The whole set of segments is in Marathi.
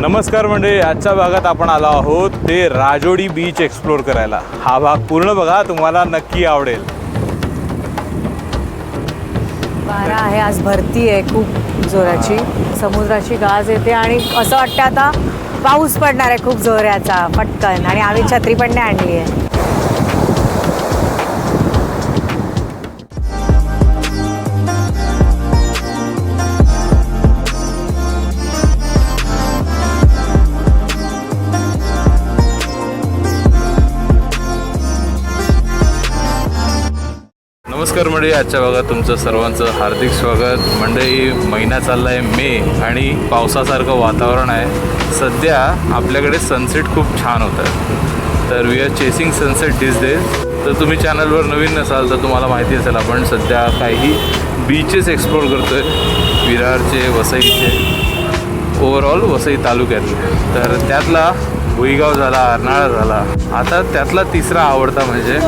नमस्कार म्हणजे आजच्या भागात आपण आलो आहोत ते राजोडी बीच एक्सप्लोर करायला. हा भाग पूर्ण बघा तुम्हाला नक्की आवडेल. वारा आहे आज भरती आहे खूप जोराची. समुद्राची गाज येते आणि असं वाटतं आता पाऊस पडणार आहे खूप जोराचा पटकन. आणि आम्ही छत्री पण नाही आणली आहे. नमस्कार मंडळी आजच्या भागात तुमचं सर्वांचं हार्दिक स्वागत. मंडळी महिना चालला आहे मे आणि पावसासारखं वातावरण आहे. सध्या आपल्याकडे सनसेट खूप छान होत. आहे तर we are chasing sunset this day तर तुम्ही चॅनलवर नवीन नसाल तर तुम्हाला माहिती असेल आपण सध्या काही बीचेस एक्सप्लोर करतो आहे विरारचे वसईचे ओव्हरऑल वसई तालुक्यातले तर त्यातला भुईगाव झाला अर्नाळा झाला. आता त्यातला तिसरा आवडता म्हणजे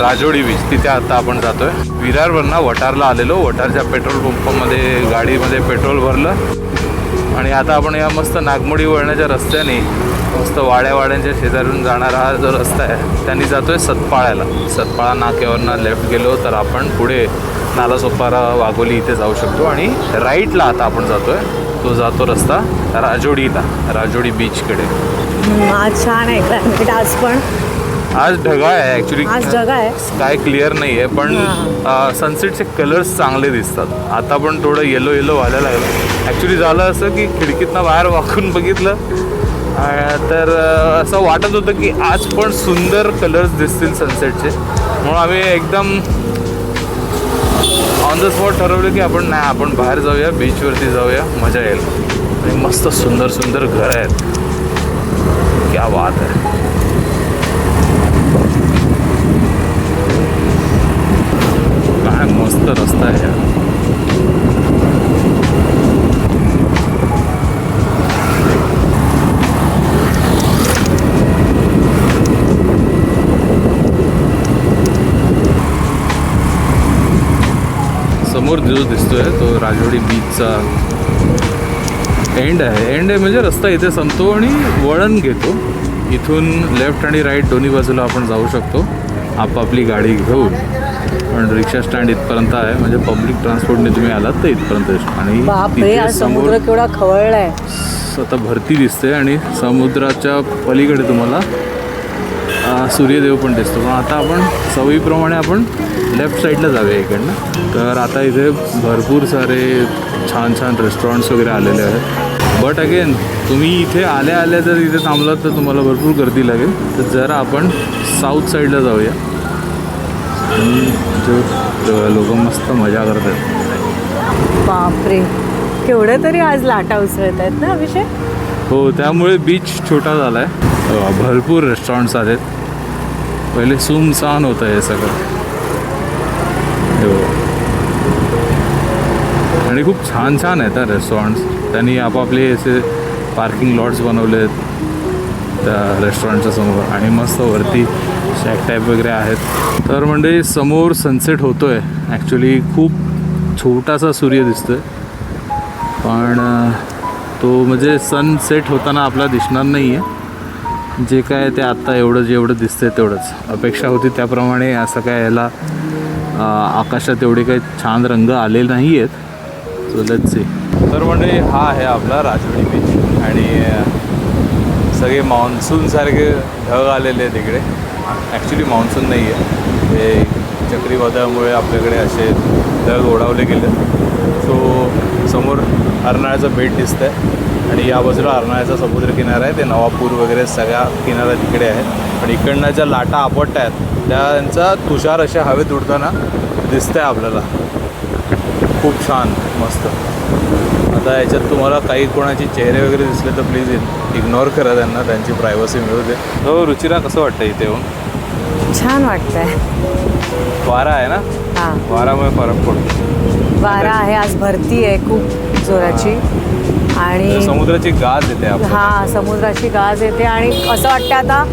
राजोडी बीच तिथे आता आपण जातोय. विरारवरनं वटारला आलेलो. वटारच्या पेट्रोल पंपामध्ये गाडीमध्ये पेट्रोल भरलं. आणि आता आपण या मस्त नागमोडी वळण्याच्या रस्त्याने मस्त वाड्या वाड्यांच्या शेजारून जाणारा हा जो रस्ता आहे त्यांनी जातोय सतपाळ्याला. सतपाळा नाक्यावरनं लेफ्ट गेलो तर आपण पुढे नालासोपारा वाघोली इथे जाऊ शकतो. आणि राईटला आता आपण जातोय. तो जातो रस्ता राजोडीला राजोडी बीचकडे छान आहे. क्लायमेट आज पण आज ढगाळ आहे ॲक्च्युली आज ढगाळ आहे. स्काय क्लिअर नाही आहे पण सनसेटचे कलर्स चांगले दिसतात. आता पण थोडं येलो येलो व्हायला लागलं. ॲक्च्युली झालं असं की खिडकीतनं बाहेर वाकून बघितलं. तर असं वाटत होतं की आज पण सुंदर कलर्स दिसतील सनसेटचे म्हणून आम्ही एकदम ऑन द स्पॉट ठरवलं की आपण नाही आपण बाहेर जाऊया बीचवरती जाऊया मजा येईल. आणि मस्त सुंदर सुंदर घरं आहेत. क्या बात आहे. मस्त रस्ता आहे समोर जो दिसतोय तो राजवाडी बीचचा एंड आहे. एंड आहे म्हणजे रस्ता इथे संपतो आणि वळण घेतो. इथून लेफ्ट आणि राईट दोन्ही बाजूला आपण जाऊ शकतो. आपापली गाडी घेऊन. पण रिक्षा स्टँड इथपर्यंत आहे. म्हणजे पब्लिक ट्रान्सपोर्टने तुम्ही आलात तर इथपर्यंत आणि तिथे समुद्र केवढा खवळलाय. आता भरती दिसते आणि समुद्राच्या पलीकडे तुम्हाला सूर्यदेव पण दिसतो. पण आता आपण सवयीप्रमाणे आपण लेफ्ट साईडला जाऊया इकडनं. तर आता इथे भरपूर सारे छान छान रेस्टॉरंट्स वगैरे आलेले आहेत. बट अगेन तुम्ही इथे आल्या आल्या जर इथे थांबलात तर तुम्हाला भरपूर गर्दी लागेल. तर जरा आपण साऊथ साईडला जाऊया. जो लोक मस्त मजा करतात. बापरे. केवढं तरी आज लाटा उसळत आहेत ना अभिषेक? हो त्यामुळे बीच छोटा झाला आहे भरपूर रेस्टॉरंट्स आहेत पहिले सुमसान होतं हे सगळं. हो. आणि खूप छान छान आहेत रेस्टॉरंट्स त्यांनी आपापले असे पार्किंग लॉट्स बनवले आहेत त्या रेस्टॉरंटच्या समोर. आणि मस्त वरती शॅक टाईप वगैरे आहेत. तर म्हणजे समोर सनसेट होतो आहे ॲक्च्युली खूप छोटासा सूर्य दिसतोय. पण तो म्हणजे सनसेट होताना आपला दिसणार नाही आहे जे काय ते आत्ता एवढं जेवढं दिसतंय तेवढंच. अपेक्षा होती त्याप्रमाणे असं काय याला आकाशात एवढे काही छान रंग आले नाही आहेत सो लेट्स सी तर म्हणजे हा आहे आपला राजवाडी बीच आणि सगळे मान्सूनसारखे ढग आलेले आहेत इकडे. ॲक्च्युली मान्सून नाही आहे. हे चक्रीवादळामुळे आपल्याकडे असे ढग ओढावले गेले. सो समोर अर्नाळ्याचं बेट दिसतं आहे आणि या बाजूला अर्नाळ्याचा समुद्र किनारा आहे. ते नवापूर वगैरे सगळ्या किनारा तिकडे आहे. पण इकडनं ज्या लाटा आपटत आहेत त्यांचा तुषार अशा हवेत उडताना दिसतंय आपल्याला. खूप छान मस्त. आता याच्यात तुम्हाला काही कोणाचे चेहरे वगैरे दिसले तर प्लीज इग्नोर करा त्यांना त्यांची प्रायव्हसी मिळू दे. हो रुचिरा कसं वाटतं इथे येऊन? छान वाटतंय. वारा आहे ना? हा. वारामुळे फरक पडतो. वारा आहे आज भरती आहे खूप जोराची. आणि समुद्राची गाज येते हा समुद्राची गाज येते आणि असं वाटतं आता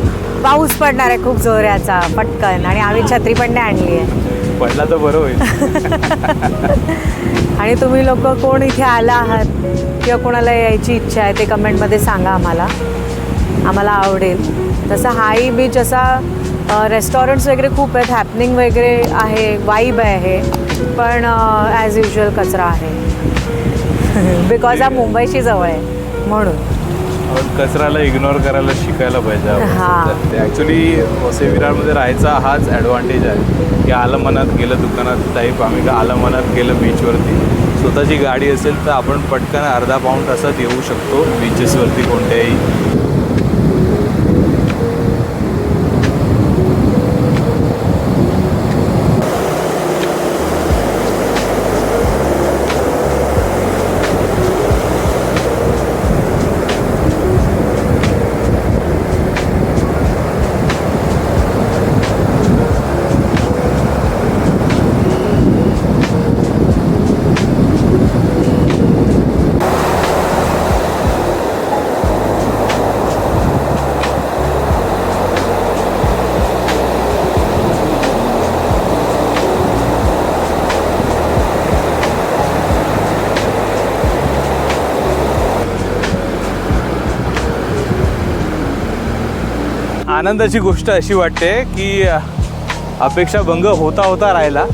पाऊस पडणार आहे खूप जोराचा पटकन. आणि आम्ही छत्री पण नाही आणली आहे. पडला तर बरं होईल. आणि तुम्ही लोक कोण इथे आला आहात किंवा कोणाला यायची इच्छा आहे ते कमेंटमध्ये सांगा आम्हाला. आम्हाला आवडेल. तसं हाही बीच असा रेस्टॉरंट्स वगैरे खूप आहेत. हॅपनिंग वगैरे आहे वाईब आहे. पण ॲज युजल कचरा आहे. बिकॉज हा मुंबईशी जवळ आहे. म्हणून. कचऱ्याला इग्नोर करायला शिकायला पाहिजे ॲक्च्युली विरारमध्ये राहायचा हाच ॲडव्हान्टेज आहे. की आलं मनात गेलं दुकानात टाईप आम्ही का आलं मनात गेलं बीचवरती स्वतःची गाडी असेल तर आपण पटकन अर्धा पाऊण तासात येऊ शकतो बीचेसवरती कोणत्याही. आनंदाची गोष्ट अशी वाटते की अपेक्षाभंग अपेक्षा भंग होता होता राहिला.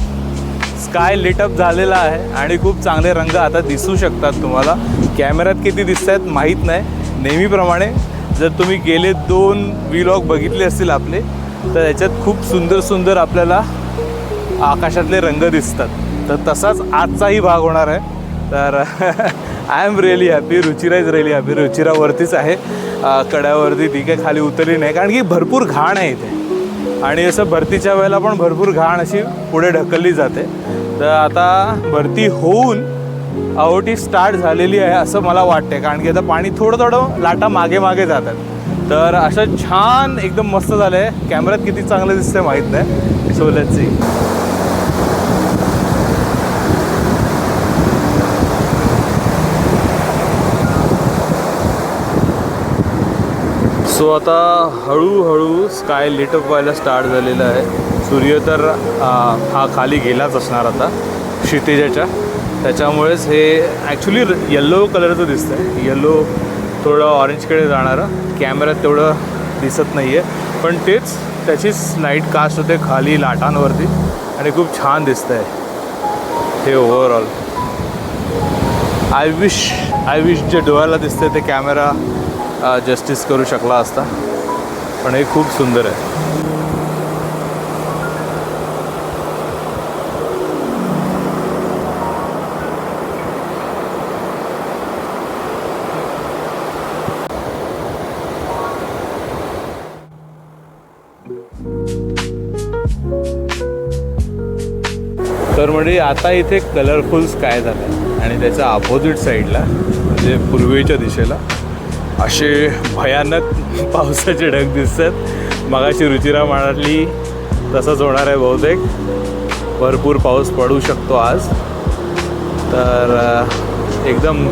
स्काय लिटअप झालेला आहे आणि खूप चांगले रंग आता दिसू शकतात तुम्हाला. कॅमेऱ्यात किती दिसत आहेत माहीत नाही. नेहमीप्रमाणे जर तुम्ही गेले दोन व्हिलॉग बघितले असतील आपले तर याच्यात खूप सुंदर सुंदर आपल्याला आकाशातले रंग दिसतात. तर तसाच आजचाही भाग होणार आहे. तर I am really happy Ruchira is really happy रुचिरावरतीच आहे. कड्यावरती ती काय खाली उतरली नाही. कारण की भरपूर घाण आहे इथे. आणि असं भरतीच्या वेळेला पण भरपूर घाण अशी पुढे ढकलली जाते. तर आता भरती होऊन आवटी स्टार्ट झालेली आहे असं मला वाटते कारण की आता पाणी थोडं थोडं लाटा मागे मागे जातात. तर असं छान एकदम मस्त झालं आहे कॅमेऱ्यात किती चांगलं दिसतंय माहीत नाही. सो लेट्स सी सो आता हळूहळू स्काय लिटअप व्हायला स्टार्ट झालेलं आहे. सूर्य तर हा खाली गेलाच असणार आता क्षितिजाच्या. त्याच्यामुळेच हे ॲक्च्युली येल्लो कलरचं दिसतं आहे येल्लो थोडं ऑरेंजकडे जाणारं. कॅमेऱ्यात तेवढं दिसत नाही आहे पण तेच त्याचीच लाइट कास्ट होते खाली लाटांवरती. आणि खूप छान दिसतं आहे हे overall I wish I wish जे डोळ्याला दिसते ते कॅमेरा जस्टिस करू शकला असता. पण हे खूप सुंदर आहे. तर म्हणजे आता इथे कलरफुल स्काय झालं आणि त्याच्या अपोजिट साईडला म्हणजे पूर्वेच्या दिशेला असे भयानक पावसाचे ढग दिसतात. मगाशी रुचिरा म्हणाली तसंच होणार आहे बहुतेक. भरपूर पाऊस पडू शकतो आज. तर एकदम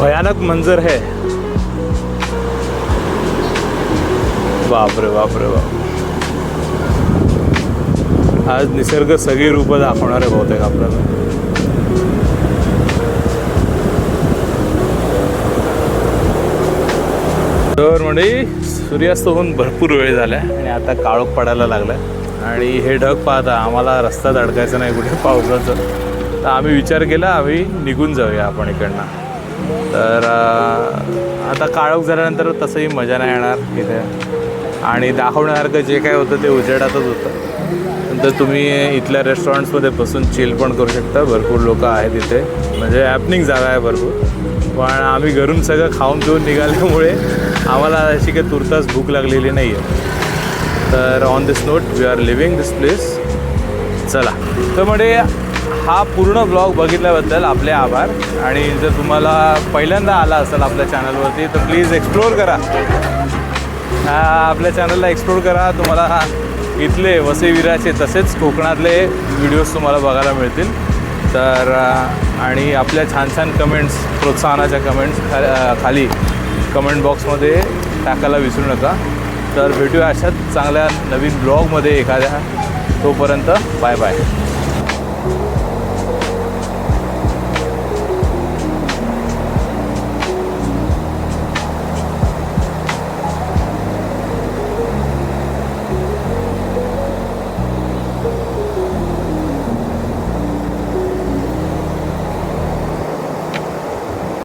भयानक मंजर है. बापरे बापरे बाप. आज निसर्ग सगळी रूपं दाखवणार आहे बहुतेक आपल्याला. तर म्हणजे सूर्यास्त होऊन भरपूर वेळ झाला आणि आता काळोख पडायला लागला आणि हे ढग पाहता आम्हाला रस्ता धडकायचा नाही कुठे पावसाचं. तर आम्ही विचार केला आम्ही निघून जाऊया आपण इकडनं. तर आता काळोख झाल्यानंतर तसंही मजा नाही येणार इथे. आणि दाखवण्यासारखं जे काय होतं ते उजेडातच होतं. नंतर तुम्ही इथल्या रेस्टॉरंट्समध्ये बसून चिल पण करू शकता. भरपूर लोक आहेत इथे. म्हणजे ॲपनिंग जागा आहे भरपूर. पण आम्ही घरून सगळं खाऊन पिऊन निघाल्यामुळे आम्हाला अशी काही तुर्तास भूक लागलेली नाही आहे तर on this note we are leaving this place चला. तर म्हणजे हा पूर्ण ब्लॉग बघितल्याबद्दल आपले आभार. आणि जर तुम्हाला पहिल्यांदा आला असेल आपल्या चॅनलवरती तर प्लीज एक्सप्लोअर करा. आपल्या चॅनलला एक्सप्लोर करा. तुम्हाला इथले वसईविराचे तसेच कोकणातले व्हिडिओज तुम्हाला बघायला मिळतील. तर आणि आपल्या छान छान कमेंट्स प्रोत्साहनाच्या कमेंट्स खा खाली कमेंट बॉक्समध्ये टाकायला विसरू नका. तर भेटूया अशाच चांगल्या नवीन ब्लॉगमध्ये एखाद्या. तोपर्यंत बाय बाय.